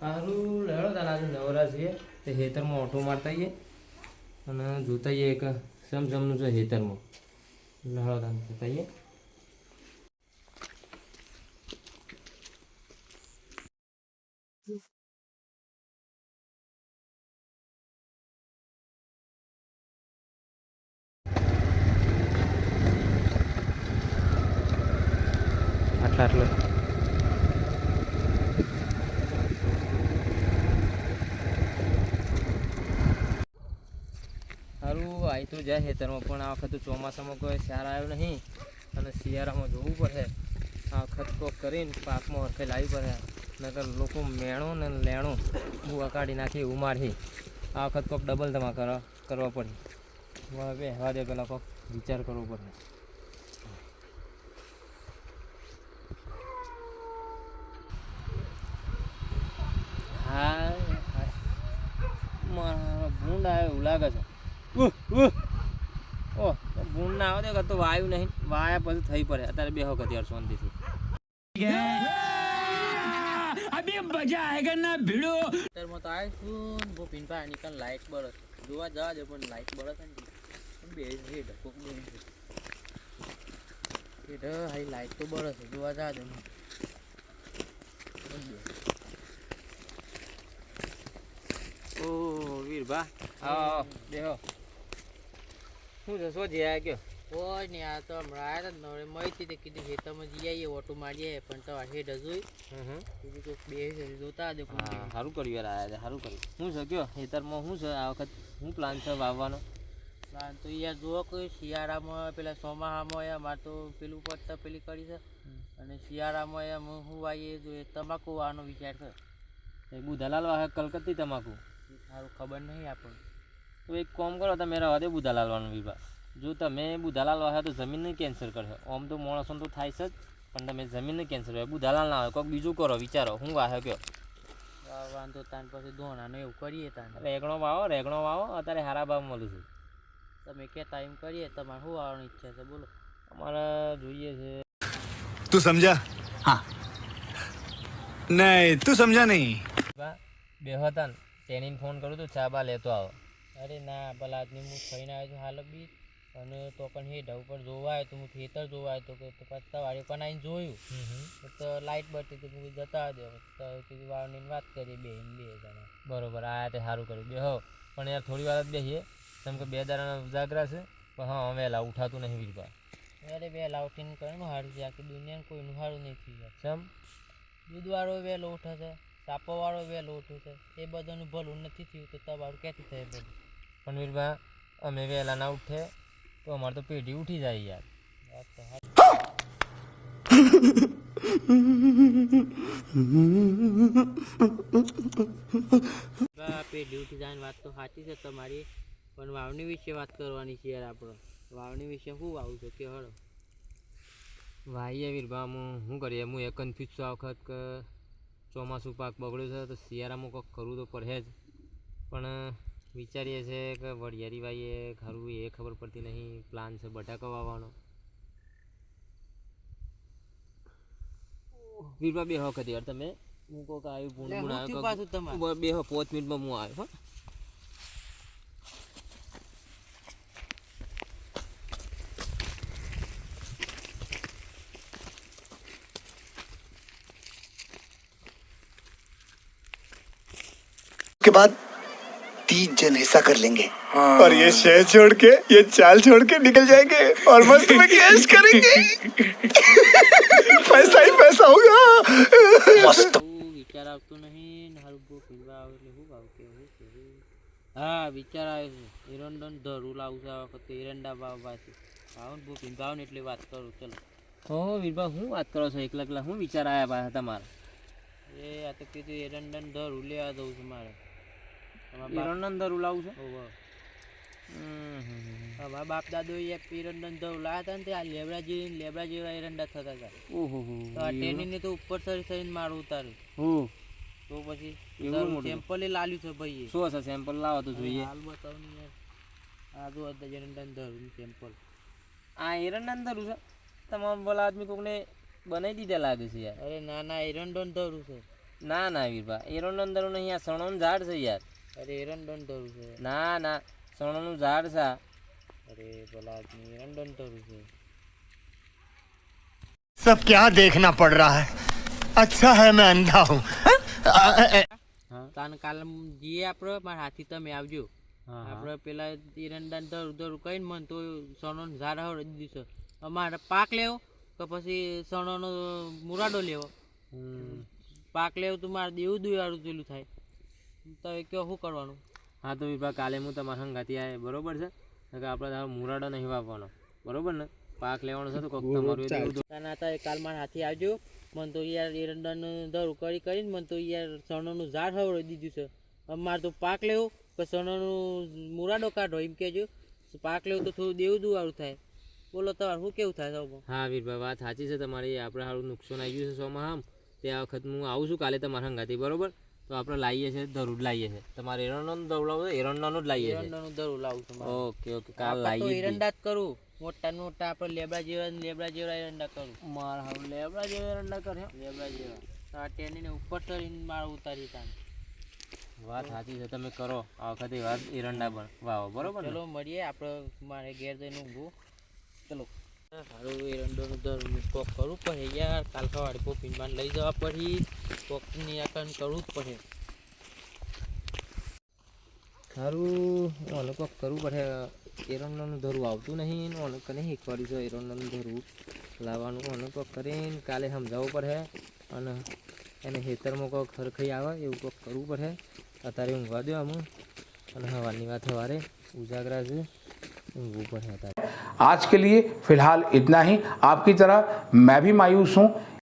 સારું આજે નવરા છીએ. તે હેતરમાં ઓટો મારતા અને જોતા આવીએ એક સમસમનું છે હેતરમાં લેડો તાને જોતા આટલા આટલા. સારું આવી તો જાય ખેતરમાં, પણ આ વખત ચોમાસામાં કોઈ સાર આવ્યો નહીં. અને શિયાળામાં જોવું પડે. આ વખત કોક કરીને પાકમાં હરખે લાવી પડે. નકર લોકો મેણો ને લેણો બુઆ કાઢી નાખી એવું આ વખત કોક ડબલ ધમા કરવા કરવા પડે. હવે બે હવા દે પહેલાં કોક વિચાર કરવો પડે. હા ભૂંડ આવે એવું લાગે છે. ઉહ, ઉહ. ઓહ તો ના આવે તો તો વાયુ નહીં. વાયા પછી થઈ પડે. અત્યારે બે વખત યાર શાંતિથી. ખેતરમાં તો આવીશું બહુ પિનપા નીકળ લાઈટ બળત જોવા જવા દે પણ લાઈટ બળત ને બે છે ઢકો બે ઢ હાઈ લાઈટ તો બળત જોવા જવા દે ઓ વીરભા. આવો આવો બેહો શું છે શું જે આ કોઈ નહીં આ તો હમણાં આવ્યા હતા નવરે મળી હતી તે કીધું ખેતરમાં જઈ આવીએ ઓટો મારીએ પણ તો હેઠ હજુ. હમ હમ. બે છે જોતા દે સારું કર્યું યાર આવ્યા છે સારું કર્યું. શું છે કયો? ખેતરમાં શું છે આ વખત શું પ્લાન છે વાવવાનો? પ્લાન તો યાર જુઓ કે શિયાળામાં પેલા ચોમાહામાં મારે તો પેલું પડતા પેલી કરી છે. અને શિયાળામાં યાર હું શું વાવીએ જોઈએ તમાકુ વાવવાનો વિચાર છે. એ બુધાલાલ વાહે કલકત્તી તમાકુ. સારું ખબર નહીં આપણને. તો એક કોમ કરો તમે રહેવા દે બુધાલાલવાનું વિવાહ જો તમે બુધાલાલ હોય તો જમીનને કેન્સલ કરશે ઓમ તો મોણસો તો થાય છે જ પણ તમે જમીનને કેન્સલ હોય બુધાલાલ ના હોય કોઈક બીજું કરો વિચારો. હું વાહે કયો? વાંધો તાન પછી ધોણાને એવું કરીએ તાન. રેગણો વાવો રેગણો વાવો અત્યારે હારા ભાવ મળું છું. તમે કે ટાઈમ કરીએ તમારે શું આવવાની ઈચ્છા છે? બોલો. અમારે જોઈએ છે. તું સમજા? હા. નહીં તું સમજા નહીં. બે હતા તેની ફોન કરું તો ચા લેતો આવો. અરે ના ભલા આદમી હું થઈને આવ્યો છું હાલ બી અને તો પણ હેઠ ઉપર જોવા આવ્યો તો હું ખેતર જોવા આવ્યો તો કે તો પત્તા વાળી પણ આવીને જોયું. તો લાઇટ બટી તો હું જતા દો તો કીધું વાળની વાત કરીએ બે બે જણા. બરોબર આ તે સારું કર્યું. બે હો પણ યાર થોડી વાર જ બેસીએ. કેમ કે બે દાડાના ઉજાગરા છે પણ હા વહેલા ઉઠાતું નહીં વીરભા અરે વહેલા ઉઠીને કરવાનું સારું છે આખી દુનિયાને કોઈનું સારું નહીં થઈ જાય. સમ દૂધવાળો વહેલો ઉઠે છે સાપોવાળો વહેલો ઉઠે છે એ બધાનું ભલું નથી થયું તો તમારું ક્યાંથી થાય બધું? પણ વીરભા અમે વહેલા ના ઉઠે તો અમારે તો પેઢી ઉઠી જાય યાર. પેઢી ઉઠી જાય વાત તો સાચી છે તમારી પણ વાવણી વિશે વાત કરવાની છે યાર આપણે. વાવણી વિશે શું વાવું છે કે હળો. ભાઈએ વીરભા હું શું કરીએ? હું એ કન્ફ્યુઝ છું આ વખત કે ચોમાસું પાક બગડ્યો છે તો શિયાળામાં કંઈક કરવું તો પડે જ. પણ વિચારીએ છે કે વડિયારી વાઈએ ખરું એ ખબર પડતી નહીં પ્લાન છે બટાકા વાવવાનો વીરભા બે વખત યાર તમે હું કોક આવ્યું ભૂંડ લે, ભૂંડ હું થયું આવ્યું પાછું તમારે? કોક- બે હો પાંચ મિનિટમાં હું આવ્યો હો के बाद तीन जन ऐसा कर लेंगे और ये शहर छोड़ के ये चाल छोड़ के निकल जाएंगे और मस्त में कैश करेंगे पैसा ही पैसा होगा मस्त હું વિચાર આવતો નહીં ને હારું બહુ પીવા આવે એટલે શું ભાવ કે હું કરું? હા વિચાર આવે છે એરંડન ધરું લાવું છે આ વખતે એરંડા ભાવ પાછી આવો ને બહુ પીંભાવ ને એટલે વાત કરું ચલો હો વીરભા શું વાત કરો છો એકલા એકલા શું વિચાર આવ્યા પાછા તમારા એ આ તો કીધું એરંડન ધરું લેવા દઉં છે મારે ઉલાવું છે. અમારા બાપ દાદો હતા ને તે આ લેબડા જેવી લેબડા જેવા એરંડા થતા હતા. ઓહો તો આ ટેનીને તો ઉપર સરી સરીને મારું ઉતાર્યું. તો પછી એવું મોટું? લાલ્યું છે ભાઈએ. શું હશે સેમ્પલ લાવો તો જોઈએ. હાલ બતાવો આ જો એરંડન ધરું સેમ્પલ આ છે? તમામ બોલા આદમી કોકને બનાવી દીધા લાગે છે યાર. અરે ના ના એરંડો ધરું છે. ના ના વીરભા. એરંડો ધરું નહીં આ સણોન ઝાડ છે યાર. અરે એરંડન ધરું છે ના ના સણોનું ઝાડ છે આ. અરે ભલા આદમી એરંડન ધરું છે सब क्या देखना पड़ रहा है अच्छा है मैं अंधा हूँ તાન કાલ જઈએ આપણે મારા હાથી તમે આવજો હા, હા. આપણે પેલા એરંડા ધરું ધરું કહીને મને તો સણો ઝાડ હવડે દીધું છે અમારે પાક લેવો કે પછી સણોનો મુરાડો લેવો હમ. પાક લેવો તો મારે દેવું દુવાળું પેલું થાય તો એ કયો શું કરવાનું? હા તો વીરભા કાલે હું તમારા સંગાતી આવે બરોબર છે? કે આપણે તારો મુરાડો નહીં વાપવાનો બરોબર ને? પાક લેવાનો છે તો કોક તમારું તાના હતા કાલ મારા હાથી આવજો. મને તો યાર એરંડાનું ધરું કરી કરીને મને તો યાર સણોનું ઝાડ હવડી દીધું છે. હવે મારે તો પાક લેવો કે સણોનું મુરાડો કાઢો એમ કહેજો. પાક લેવું તો થોડું દેવું દુવાળું થાય. બોલો તમારે શું કેવું થાય સૌમાં? હા વીરભાઈ વાત સાચી છે તમારી. આપણે સારું નુકસાન આવી ગયું છે સોમાં આમ. તે આ વખત હું આવું છું કાલે તમારા સંગાતી બરોબર? તો આપણે લાવીએ છીએ દરરોજ લાવીએ છીએ તમારે એરંડાનું દવડાવો તો એરંડાનું જ લાવીએ છીએ એરંડાનું ધરું લાવું તમારે ઓકે ઓકે. કાલ તો લાવીએ એરંડા જ કરું. મોટા મોટા આપણે લેબડા જેવા લેબડા જેવા એરંડા કરું. મારા હવે લેબડા જેવા એરંડા કરે લેબડા જેવા. તો આ ટેનીને ઉપર ચડીને માર ઉતારી તાન વાત સાચી છે તમે કરો. આ વખતે વાત એરંડા પણ વાવો બરોબર ચલો મળીએ આપણે મારે ઘેર જઈને ઊંઘું ચલો. સારું એરંડોનું દર કોક કરવું પડે યાર. કાલકા સવારે પોપીન લઈ જવા પડી. કોક નિરાકરણ કરવું જ પડે. સારું ઓને કોક કરવું પડે. એરંડાનું ધરું આવતું નહીં. ઓને કને શીખવાડ્યું છે એરંડાનું ધરું લાવવાનું. ઓને કોક કરીને કાલે સમજાવવું પડે અને એને ખેતરમાં કોક ખરખઈ આવે એવું કોક કરવું પડે. અત્યારે ઊંઘવા દો અમુક અને હવાની વાત સવારે ઉજાગરા છે. आज के लिए फिलहाल इतना ही आपकी तरह मैं भी मायूस हूँ